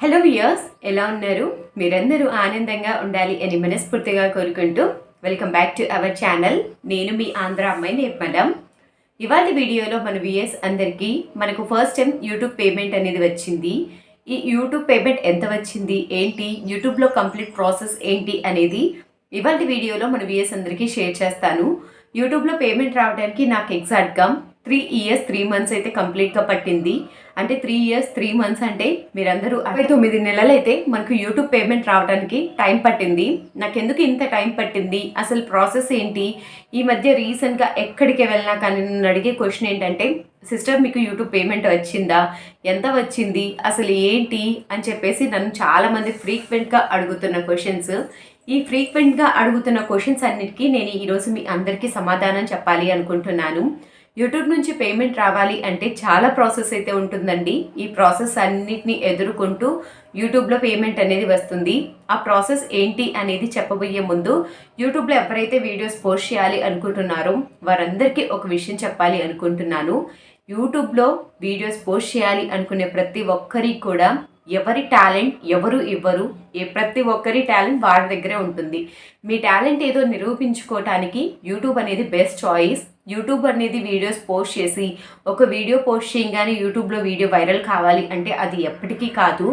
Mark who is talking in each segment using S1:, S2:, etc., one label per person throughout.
S1: Hello viewers ఎలా ఉన్నారు? మీరందరూ ఆనందంగా ఉండాలి అని మనస్ఫూర్తిగా కోరుకుంటూ welcome back to our channel నేను మీ ఆంధ్ర అమ్మాయి నిర్మలం. ఇవాళ వీడియోలో మన వియర్స్ అందరికీ మనకు ఫస్ట్ టైం యూట్యూబ్ పేమెంట్ అనేది వచ్చింది. ఈ యూట్యూబ్ పేమెంట్ ఎంత వచ్చింది? ఏంటి? యూట్యూబ్లో కంప్లీట్ ప్రాసెస్ ఏంటి అనేది ఇవాళ వీడియోలో మన వియర్స్ అందరికీ షేర్ చేస్తాను. యూట్యూబ్లో పేమెంట్ రావడానికి నాకు ఎగ్జాక్ట్గా త్రీ ఇయర్స్ త్రీ మంత్స్ అయితే కంప్లీట్గా పట్టింది. అంటే త్రీ ఇయర్స్ త్రీ మంత్స్ అంటే మీరందరూ అరవై తొమ్మిది నెలలు అయితే మనకు యూట్యూబ్ పేమెంట్ రావడానికి టైం పట్టింది. నాకు ఎందుకు ఇంత టైం పట్టింది? అసలు ప్రాసెస్ ఏంటి? ఈ మధ్య రీసెంట్గా ఎక్కడికి వెళ్ళినా కానీ నన్ను అడిగే క్వశ్చన్ ఏంటంటే సిస్టర్ మీకు యూట్యూబ్ పేమెంట్ వచ్చిందా? ఎంత వచ్చింది? అసలు ఏంటి? అని చెప్పేసి నన్ను చాలామంది ఫ్రీక్వెంట్గా అడుగుతున్న క్వశ్చన్స్ ఈ ఫ్రీక్వెంట్గా అడుగుతున్న క్వశ్చన్స్ అన్నిటికీ నేను ఈరోజు మీ అందరికీ సమాధానం చెప్పాలి అనుకుంటున్నాను. యూట్యూబ్ నుంచి పేమెంట్ రావాలి అంటే చాలా ప్రాసెస్ అయితే ఉంటుందండి. ఈ ప్రాసెస్ అన్నిటిని ఎదుర్కొంటూ యూట్యూబ్లో పేమెంట్ అనేది వస్తుంది. ఆ ప్రాసెస్ ఏంటి అనేది చెప్పబోయే ముందు యూట్యూబ్లో ఎవరైతే వీడియోస్ పోస్ట్ చేయాలి అనుకుంటున్నారో వారందరికీ ఒక విషయం చెప్పాలి అనుకుంటున్నాను. యూట్యూబ్లో వీడియోస్ పోస్ట్ చేయాలి అనుకునే ప్రతి ఒక్కరికి కూడా ఎవరి టాలెంట్ ఎవరు ఇవ్వరు ఏ ప్రతి ఒక్కరి టాలెంట్ వారి దగ్గరే ఉంటుంది. మీ టాలెంట్ ఏదో నిరూపించుకోవటానికి యూట్యూబ్ అనేది బెస్ట్ చాయిస్. యూట్యూబ్ అనేది వీడియోస్ పోస్ట్ చేసి ఒక వీడియో పోస్ట్ చేయగానే యూట్యూబ్లో వీడియో వైరల్ కావాలి అంటే అది ఎప్పటికీ కాదు.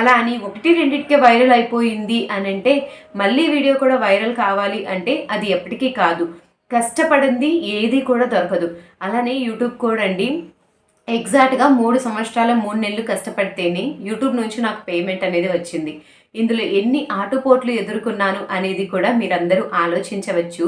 S1: అలా అని ఒకటి రెండింటికే వైరల్ అయిపోయింది అని అంటే మళ్ళీ వీడియో కూడా వైరల్ కావాలి అంటే అది ఎప్పటికీ కాదు. కష్టపడింది ఏది కూడా దొరకదు. అలానే యూట్యూబ్ కూడా అండి. ఎగ్జాక్ట్గా మూడు సంవత్సరాల మూడు నెలలు కష్టపడితేనే యూట్యూబ్ నుంచి నాకు పేమెంట్ అనేది వచ్చింది. ఇందులో ఎన్ని ఆటుపోట్లు ఎదుర్కొన్నాను అనేది కూడా మీరందరూ ఆలోచించవచ్చు.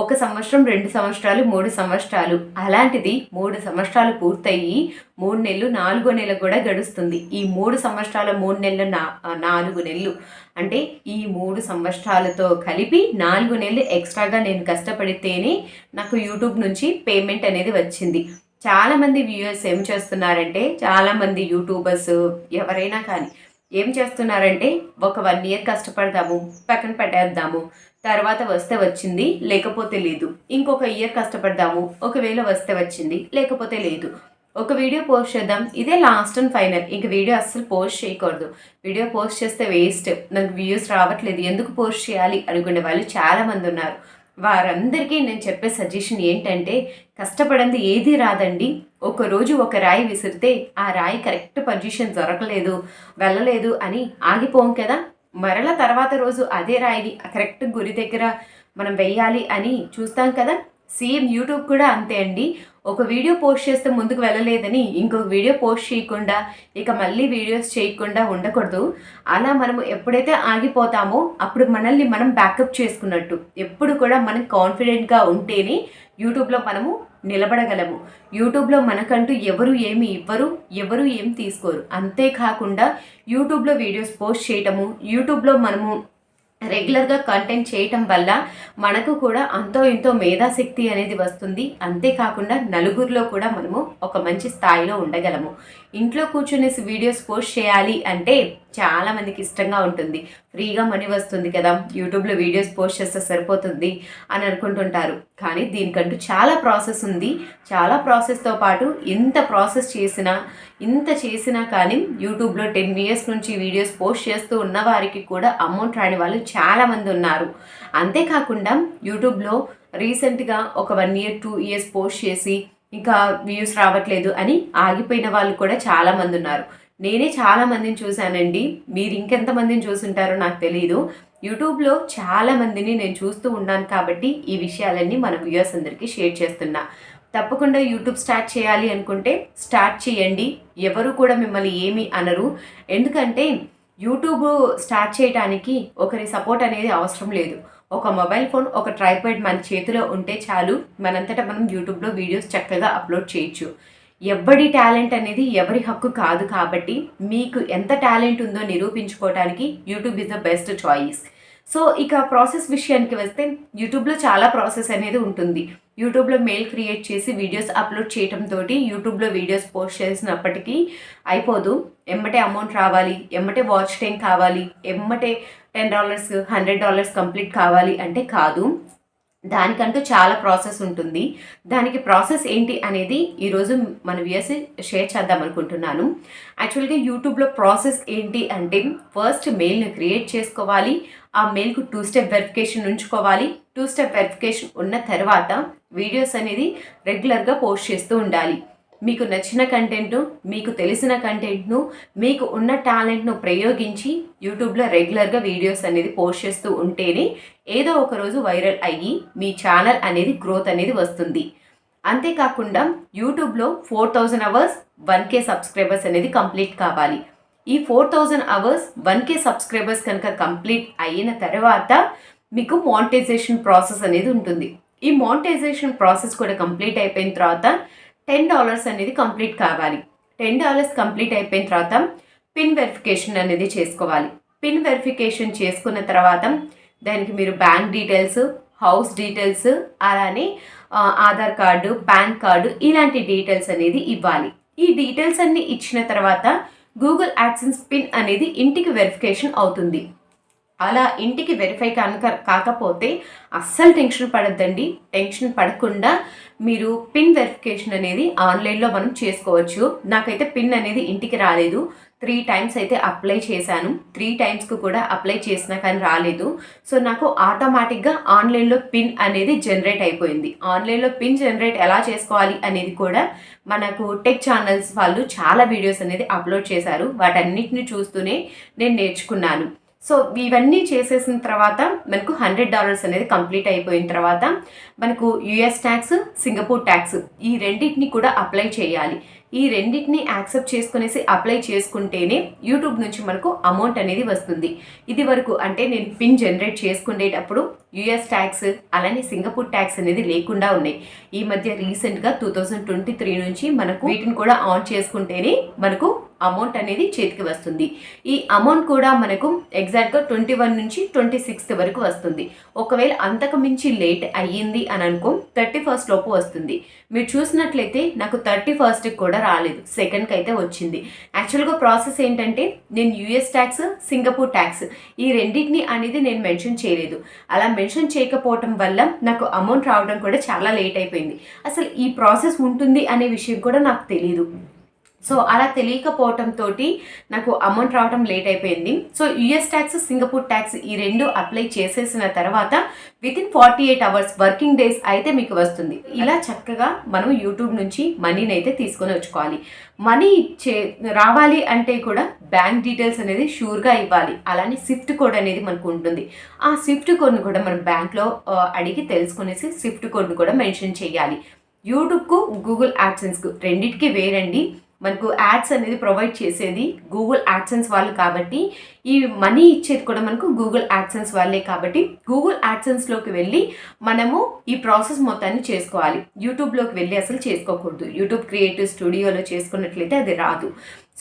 S1: ఒక సంవత్సరం రెండు సంవత్సరాలు మూడు సంవత్సరాలు. అలాంటిది మూడు సంవత్సరాలు పూర్తయి మూడు నెలలు నాలుగో నెల కూడా గడుస్తుంది. ఈ మూడు సంవత్సరాల మూడు నెలలు నా నాలుగు నెలలు. అంటే ఈ మూడు సంవత్సరాలతో కలిపి నాలుగు నెలలు ఎక్స్ట్రాగా నేను కష్టపడితేనే నాకు యూట్యూబ్ నుంచి పేమెంట్ అనేది వచ్చింది. చాలామంది వ్యూయర్స్ ఏం చేస్తున్నారంటే చాలామంది యూట్యూబర్స్ ఎవరైనా కానీ ఏం చేస్తున్నారంటే ఒక వన్ ఇయర్ కష్టపడదాము పక్కన పెట్టేద్దాము తర్వాత వస్తే వచ్చింది లేకపోతే లేదు. ఇంకొక ఇయర్ కష్టపడదాము ఒకవేళ వస్తే వచ్చింది లేకపోతే లేదు. ఒక వీడియో పోస్ట్ చేద్దాం. ఇదే లాస్ట్ అండ్ ఫైనల్ ఇంక వీడియో అస్సలు పోస్ట్ చేయకూడదు. వీడియో పోస్ట్ చేస్తే వేస్ట్ నాకు వ్యూస్ రావట్లేదు. ఎందుకు పోస్ట్ చేయాలి? అనుకునే వాళ్ళు చాలామంది ఉన్నారు. వారందరికీ నేను చెప్పే సజెషన్ ఏంటంటే కష్టపడంది ఏది రాదండి. ఒకరోజు ఒక రాయి విసిరితే ఆ రాయి కరెక్ట్ పొజిషన్ దొరకలేదు వెళ్ళలేదు అని ఆగిపోం కదా. మరల తర్వాత రోజు అదే రాయిని కరెక్ట్ గురి దగ్గర మనం వెయ్యాలి అని చూస్తాం కదా. సేమ్ యూట్యూబ్ కూడా అంతే అండి. ఒక వీడియో పోస్ట్ చేస్తే ముందుకు వెళ్ళలేదని ఇంకొక వీడియో పోస్ట్ చేయకుండా ఇక మళ్ళీ వీడియోస్ చేయకుండా ఉండకూడదు. అలా మనము ఎప్పుడైతే ఆగిపోతామో అప్పుడు మనల్ని మనం బ్యాకప్ చేసుకున్నట్టు. ఎప్పుడు కూడా మనం కాన్ఫిడెంట్గా ఉంటేనే యూట్యూబ్లో మనము నిలబడగలము. యూట్యూబ్లో మనకంటూ ఎవరు ఏమి ఇవ్వరు ఎవరు ఏం తీసుకోరు. అంతేకాకుండా యూట్యూబ్లో వీడియోస్ పోస్ట్ చేయటము యూట్యూబ్లో మనము రెగ్యులర్గా కంటెంట్ చేయటం వల్ల మనకు కూడా అంతో ఇంతో మేధాశక్తి అనేది వస్తుంది. అంతేకాకుండా నలుగురిలో కూడా మనము ఒక మంచి స్థాయిలో ఉండగలము. ఇంట్లో కూర్చునేసి వీడియోస్ పోస్ట్ చేయాలి అంటే చాలా మందికి ఇష్టంగా ఉంటుంది. ఫ్రీగా మనీ వస్తుంది కదా యూట్యూబ్లో వీడియోస్ పోస్ట్ చేస్తే సరిపోతుంది అని అనుకుంటుంటారు. కానీ దీనికంటూ చాలా ప్రాసెస్ ఉంది. చాలా ప్రాసెస్తో పాటు ఇంత ప్రాసెస్ చేసినా ఇంత చేసినా కానీ యూట్యూబ్లో టెన్ ఇయర్స్ నుంచి వీడియోస్ పోస్ట్ చేస్తూ ఉన్న వారికి కూడా అమౌంట్ రాని వాళ్ళు చాలామంది ఉన్నారు. అంతేకాకుండా యూట్యూబ్లో రీసెంట్గా ఒక one year two years post చేసి ఇంకా వ్యూస్ రావట్లేదు అని ఆగిపోయిన వాళ్ళు కూడా చాలామంది ఉన్నారు. నేనే చాలా మందిని చూశానండి. మీరు ఇంకెంతమందిని చూసుంటారో నాకు తెలియదు యూట్యూబ్లో చాలా మందిని నేను చూస్తూ ఉన్నాను కాబట్టి ఈ విషయాలన్నీ మన వ్యూయర్స్ అందరికీ షేర్ చేస్తున్నా. తప్పకుండా యూట్యూబ్ స్టార్ట్ చేయాలి అనుకుంటే స్టార్ట్ చేయండి. ఎవరు కూడా మిమ్మల్ని ఏమి అనరు. ఎందుకంటే యూట్యూబ్ స్టార్ట్ చేయడానికి ఒకరి సపోర్ట్ అనేది అవసరం లేదు. ఒక మొబైల్ ఫోన్ ఒక ట్రైపాడ్ మన చేతిలో ఉంటే చాలు. మనంతటా మనం యూట్యూబ్లో వీడియోస్ చక్కగా అప్లోడ్ చేయొచ్చు. ఎవరి టాలెంట్ అనేది ఎవరి హక్కు కాదు కాబట్టి మీకు ఎంత టాలెంట్ ఉందో నిరూపించుకోవడానికి YouTube is the best choice. So ఇక ప్రాసెస్ విషయానికి వస్తే యూట్యూబ్లో చాలా ప్రాసెస్ అనేది ఉంటుంది. యూట్యూబ్లో మెయిల్ క్రియేట్ చేసి వీడియోస్ అప్లోడ్ చేయడంతో యూట్యూబ్లో వీడియోస్ పోస్ట్ చేసినప్పటికీ అయిపోదు. ఎమ్మటే అమౌంట్ రావాలి ఎమ్మటే వాచ్ టైం కావాలి ఎమ్మటే ten dollars hundred dollars complete కావాలి అంటే కాదు. దానికంటూ చాలా ప్రాసెస్ ఉంటుంది. దానికి ప్రాసెస్ ఏంటి అనేది ఈరోజు మన వ్యూస్ షేర్ చేద్దాం అనుకుంటున్నాను. యాక్చువల్గా యూట్యూబ్లో ప్రాసెస్ ఏంటి అంటే ఫస్ట్ మెయిల్ని క్రియేట్ చేసుకోవాలి. ఆ మెయిల్కు టూ స్టెప్ వెరిఫికేషన్ ఉంచుకోవాలి. టూ స్టెప్ వెరిఫికేషన్ ఉన్న తర్వాత వీడియోస్ అనేది రెగ్యులర్గా పోస్ట్ చేస్తూ ఉండాలి. మీకు నచ్చిన కంటెంట్ను మీకు తెలిసిన కంటెంట్ను మీకు ఉన్న టాలెంట్ను ప్రయోగించి యూట్యూబ్లో రెగ్యులర్గా వీడియోస్ అనేది పోస్ట్ చేస్తూ ఉంటేనే ఏదో ఒక రోజు వైరల్ అయ్యి మీ ఛానల్ అనేది గ్రోత్ అనేది వస్తుంది. అంతేకాకుండా యూట్యూబ్లో four thousand hours one K subscribers అనేది కంప్లీట్ కావాలి. ఈ four thousand hours one K subscribers కనుక కంప్లీట్ అయిన తర్వాత మీకు మానిటైజేషన్ ప్రాసెస్ అనేది ఉంటుంది. ఈ మానిటైజేషన్ ప్రాసెస్ కూడా కంప్లీట్ అయిపోయిన తర్వాత టెన్ డాలర్స్ అనేది కంప్లీట్ కావాలి. టెన్ డాలర్స్ కంప్లీట్ అయిపోయిన తర్వాత పిన్ వెరిఫికేషన్ అనేది చేసుకోవాలి. పిన్ వెరిఫికేషన్ చేసుకున్న తర్వాత దానికి మీరు బ్యాంక్ డీటెయిల్స్ హౌస్ డీటెయిల్స్ అలానే ఆధార్ కార్డు పాన్ కార్డు ఇలాంటి డీటెయిల్స్ అనేది ఇవ్వాలి. ఈ డీటెయిల్స్ అన్ని ఇచ్చిన తర్వాత గూగుల్ యాక్సెన్స్ పిన్ అనేది ఇంటికి వెరిఫికేషన్ అవుతుంది. అలా ఇంటికి వెరిఫై కనుక కాకపోతే అస్సలు టెన్షన్ పడద్దండి. టెన్షన్ పడకుండా మీరు పిన్ వెరిఫికేషన్ అనేది ఆన్లైన్లో మనం చేసుకోవచ్చు. నాకైతే పిన్ అనేది ఇంటికి రాలేదు. త్రీ టైమ్స్ అయితే అప్లై చేశాను. త్రీ టైమ్స్కి కూడా అప్లై చేసినా కానీ రాలేదు. సో నాకు ఆటోమేటిక్గా ఆన్లైన్లో పిన్ అనేది జనరేట్ అయిపోయింది. ఆన్లైన్లో పిన్ జనరేట్ ఎలా చేసుకోవాలి అనేది కూడా మనకు టెక్ ఛానల్స్ వాళ్ళు చాలా వీడియోస్ అనేది అప్లోడ్ చేశారు. వాటన్నిటిని చూస్తూనే నేను నేర్చుకున్నాను. సో ఇవన్నీ చేసేసిన తర్వాత మనకు హండ్రెడ్ డాలర్స్ అనేది కంప్లీట్ అయిపోయిన తర్వాత మనకు యుఎస్ ట్యాక్స్ సింగపూర్ ట్యాక్స్ ఈ రెండింటిని కూడా అప్లై చేయాలి. ఈ రెండింటిని యాక్సెప్ట్ చేసుకునేసి అప్లై చేసుకుంటేనే యూట్యూబ్ నుంచి మనకు అమౌంట్ అనేది వస్తుంది. ఇది వరకు అంటే నేను పిన్ జనరేట్ చేసుకునేటప్పుడు యుఎస్ ట్యాక్స్ అలానే సింగపూర్ ట్యాక్స్ అనేది లేకుండా ఉన్నాయి. ఈ మధ్య రీసెంట్గా టూ థౌజండ్ ట్వంటీ త్రీ నుంచి మనకు వీటిని కూడా ఆన్ చేసుకుంటేనే మనకు అమౌంట్ అనేది చేతికి వస్తుంది. ఈ అమౌంట్ కూడా మనకు ఎగ్జాక్ట్గా ట్వంటీ వన్ నుంచి ట్వంటీ సిక్స్త్ వరకు వస్తుంది. ఒకవేళ అంతకు మించి లేట్ అయ్యింది అని అనుకో థర్టీ ఫస్ట్ లోపు వస్తుంది. మీరు చూసినట్లయితే నాకు థర్టీ ఫస్ట్కి కూడా రాలేదు. సెకండ్కి అయితే వచ్చింది. యాక్చువల్గా ప్రాసెస్ ఏంటంటే నేను యూఎస్ ట్యాక్స్ సింగపూర్ ట్యాక్స్ ఈ రెండింటిని అనేది నేను మెన్షన్ చేయలేదు. అలా మెన్షన్ చేయకపోవటం వల్ల నాకు అమౌంట్ రావడం కూడా చాలా లేట్ అయిపోయింది. అసలు ఈ ప్రాసెస్ ఉంటుంది అనే విషయం కూడా నాకు తెలియదు సో అలా తెలియకపోవటంతో నాకు అమౌంట్ రావడం లేట్ అయిపోయింది. So US tax Singapore tax ఈ రెండు అప్లై చేసేసిన తర్వాత within forty eight hours working days అయితే మీకు వస్తుంది. ఇలా చక్కగా మనం యూట్యూబ్ నుంచి మనీని అయితే తీసుకొని వచ్చుకోవాలి. మనీ చే రావాలి అంటే కూడా బ్యాంక్ డీటెయిల్స్ అనేది షూర్గా ఇవ్వాలి. అలానే స్విఫ్ట్ కోడ్ అనేది మనకు ఉంటుంది. ఆ స్విఫ్ట్ కోడ్ని కూడా మనం బ్యాంక్లో అడిగి తెలుసుకునేసి స్విఫ్ట్ కోడ్ని కూడా మెన్షన్ చేయాలి. యూట్యూబ్కు గూగుల్ యాప్సెన్స్కు రెండింటికి వేరండి. మనకు యాడ్స్ అనేది ప్రొవైడ్ చేసేది గూగుల్ యాడ్సెన్స్ వాళ్ళు కాబట్టి ఈ మనీ ఇచ్చేది కూడా మనకు గూగుల్ యాడ్సెన్స్ వాళ్ళే కాబట్టి గూగుల్ యాడ్సెన్స్లోకి వెళ్ళి మనము ఈ ప్రాసెస్ మొత్తాన్ని చేసుకోవాలి. యూట్యూబ్లోకి వెళ్ళి అసలు చేసుకోకూడదు. యూట్యూబ్ క్రియేటివ్ స్టూడియోలో చేసుకున్నట్లయితే అది రాదు.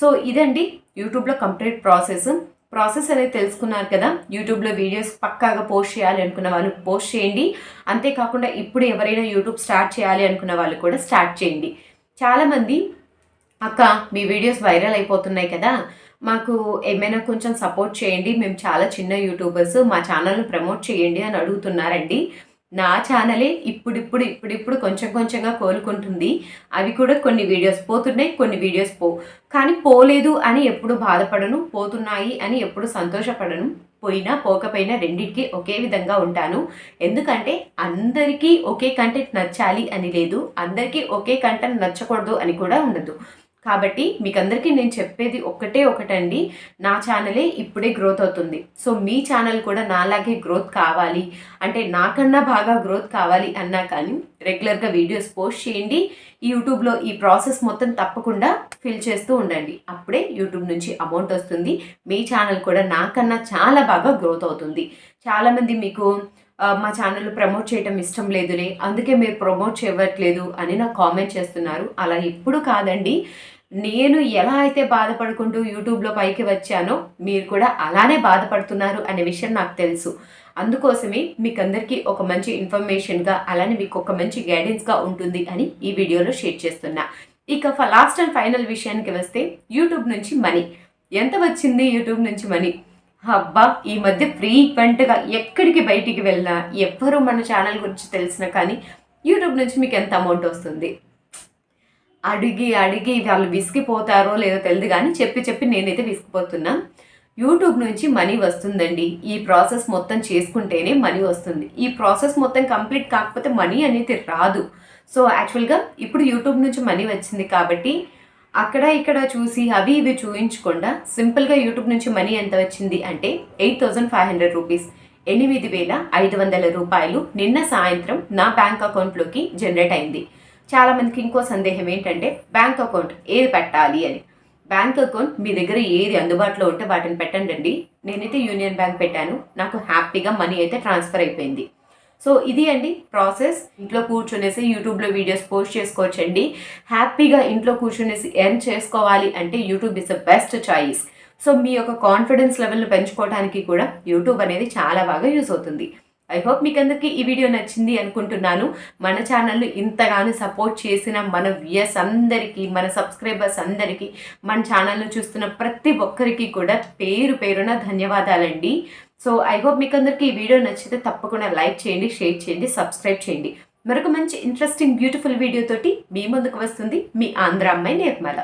S1: సో ఇదండి యూట్యూబ్లో కంప్లీట్ ప్రాసెస్. ప్రాసెస్ అనేది తెలుసుకున్నారు కదా యూట్యూబ్లో వీడియోస్ పక్కాగా పోస్ట్ చేయాలి అనుకున్న వాళ్ళు పోస్ట్ చేయండి. అంతేకాకుండా ఇప్పుడు ఎవరైనా యూట్యూబ్ స్టార్ట్ చేయాలి అనుకున్న వాళ్ళు కూడా స్టార్ట్ చేయండి. చాలామంది అక్క మీ వీడియోస్ వైరల్ అయిపోతున్నాయి కదా. మాకు ఏమైనా కొంచెం సపోర్ట్ చేయండి. మేము చాలా చిన్న యూట్యూబర్స్. మా ఛానల్ను ప్రమోట్ చేయండి అని అడుగుతున్నారండి. నా ఛానలే ఇప్పుడిప్పుడు ఇప్పుడిప్పుడు కొంచెం కొంచెంగా కోలుకుంటుంది. అవి కూడా కొన్ని వీడియోస్ పోతున్నాయి కొన్ని వీడియోస్ పో కానీ పోలేదు అని ఎప్పుడు బాధపడను. పోతున్నాయి అని ఎప్పుడు సంతోషపడను. పోయినా పోకపోయినా రెండింటికి ఒకే విధంగా ఉంటాను. ఎందుకంటే అందరికీ ఒకే కంటెంట్ నచ్చాలి అని లేదు. అందరికీ ఒకే కంటెంట్ నచ్చకూడదు అని కూడా ఉండదు. కాబట్టి మీకు అందరికీ నేను చెప్పేది ఒక్కటే ఒకటండి. నా ఛానలే ఇప్పుడే గ్రోత్ అవుతుంది. సో మీ ఛానల్ కూడా నాలాగే గ్రోత్ కావాలి. అంటే నాకన్నా బాగా గ్రోత్ కావాలి అన్నా కానీ రెగ్యులర్గా వీడియోస్ పోస్ట్ చేయండి. యూట్యూబ్లో ఈ ప్రాసెస్ మొత్తం తప్పకుండా ఫిల్ చేస్తూ ఉండండి. అప్పుడే యూట్యూబ్ నుంచి అమౌంట్ వస్తుంది. మీ ఛానల్ కూడా నాకన్నా చాలా బాగా గ్రోత్ అవుతుంది. చాలామంది మీకు మా ఛానల్ ప్రమోట్ చేయటం ఇష్టం లేదులే అందుకే మీరు ప్రమోట్ చేయట్లేదు అని నాకు కామెంట్ చేస్తున్నారు. అలా ఎప్పుడు కాదండి నేను ఎలా అయితే బాధపడుకుంటూ యూట్యూబ్లో పైకి వచ్చానో మీరు కూడా అలానే బాధపడుతున్నారు అనే విషయం నాకు తెలుసు. అందుకోసమే మీకు అందరికీ ఒక మంచి ఇన్ఫర్మేషన్గా అలానే మీకు ఒక మంచి గైడెన్స్గా ఉంటుంది అని ఈ వీడియోలో షేర్ చేస్తున్నా. ఇక లాస్ట్ అండ్ ఫైనల్ విషయానికి వస్తే యూట్యూబ్ నుంచి మనీ ఎంత వచ్చింది యూట్యూబ్ నుంచి మనీ అబ్బా ఈ మధ్య ఫ్రీక్వెంట్గా ఎక్కడికి బయటికి వెళ్ళినా ఎవ్వరు మన ఛానల్ గురించి తెలిసినా కానీ యూట్యూబ్ నుంచి మీకు ఎంత అమౌంట్ వస్తుంది? అడిగి అడిగి వాళ్ళు విసిగిపోతారో లేదో తెలియదు కానీ చెప్పి చెప్పి నేనైతే విసిగిపోతున్నా. యూట్యూబ్ నుంచి మనీ వస్తుందండి. ఈ ప్రాసెస్ మొత్తం చేసుకుంటేనే మనీ వస్తుంది. ఈ ప్రాసెస్ మొత్తం కంప్లీట్ కాకపోతే మనీ అనేది రాదు. సో యాక్చువల్గా ఇప్పుడు యూట్యూబ్ నుంచి మనీ వచ్చింది కాబట్టి అక్కడ ఇక్కడ చూసి అవి ఇవి చూయించకుండా సింపుల్గా యూట్యూబ్ నుంచి మనీ ఎంత వచ్చింది అంటే eight thousand five hundred rupees. ఎనిమిది వేల ఐదు వందల రూపాయలు నిన్న సాయంత్రం నా బ్యాంక్ అకౌంట్లోకి జనరేట్ అయింది. చాలామందికి ఇంకో సందేహం ఏంటంటే బ్యాంక్ అకౌంట్ ఏది పెట్టాలి అని. బ్యాంక్ అకౌంట్ మీ దగ్గర ఏది అందుబాటులో ఉంటే వాటిని పెట్టండి అండి నేనైతే యూనియన్ బ్యాంక్ పెట్టాను. నాకు హ్యాపీగా మనీ అయితే ట్రాన్స్ఫర్ అయిపోయింది. సో ఇది అండి ప్రాసెస్. ఇంట్లో కూర్చునేసి యూట్యూబ్లో వీడియోస్ పోస్ట్ చేసుకోవచ్చండి. హ్యాపీగా ఇంట్లో కూర్చునేసి ఎర్న్ చేసుకోవాలి అంటే YouTube is the best choice. So మీ యొక్క కాన్ఫిడెన్స్ లెవెల్ను పెంచుకోవడానికి కూడా యూట్యూబ్ అనేది చాలా బాగా యూస్ అవుతుంది. ఐ హోప్ మీకు అందరికీ ఈ వీడియో నచ్చింది అనుకుంటున్నాను. మన ఛానల్ను ఇంతగానో సపోర్ట్ చేసిన మన వ్యూయర్స్ అందరికీ మన సబ్స్క్రైబర్స్ అందరికీ మన ఛానల్ను చూస్తున్న ప్రతి ఒక్కరికి కూడా పేరు పేరున ధన్యవాదాలండి. సో ఐ హోప్ మీకు అందరికీ ఈ వీడియో నచ్చితే తప్పకుండా లైక్ చేయండి షేర్ చేయండి సబ్స్క్రైబ్ చేయండి. మరొక మంచి ఇంట్రెస్టింగ్ బ్యూటిఫుల్ వీడియోతోటి మీ ముందుకు వస్తుంది మీ ఆంధ్ర అమ్మాయి నిర్మల.